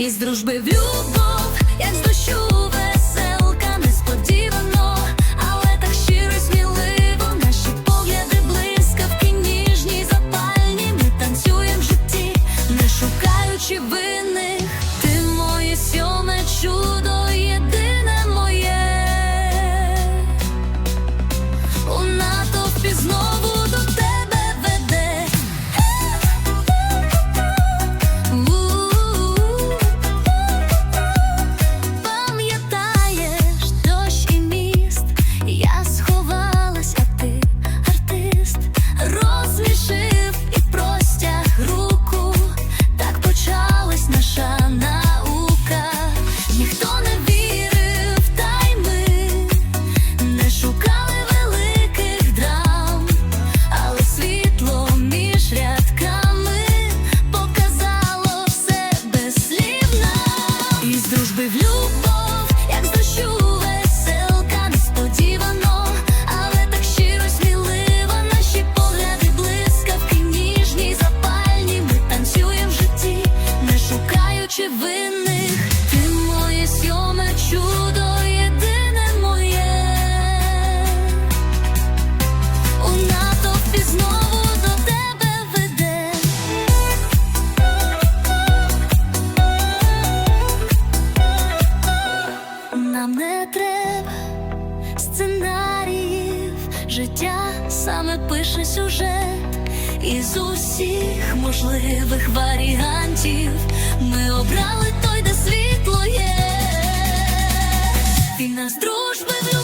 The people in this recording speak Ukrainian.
Із дружби. В любов, як з дощу нам. Із дружби в любов, як дощу веселка, несподівано, але так щиро сміливо. Наші погляди блискавки, ніжні, запальні. Ми танцюємо в житті, не шукаючи винних. Ти моє сьоме чудо, життя саме пише сюжет, із усіх можливих варіантів ми обрали той, де світло є, і нас дружби.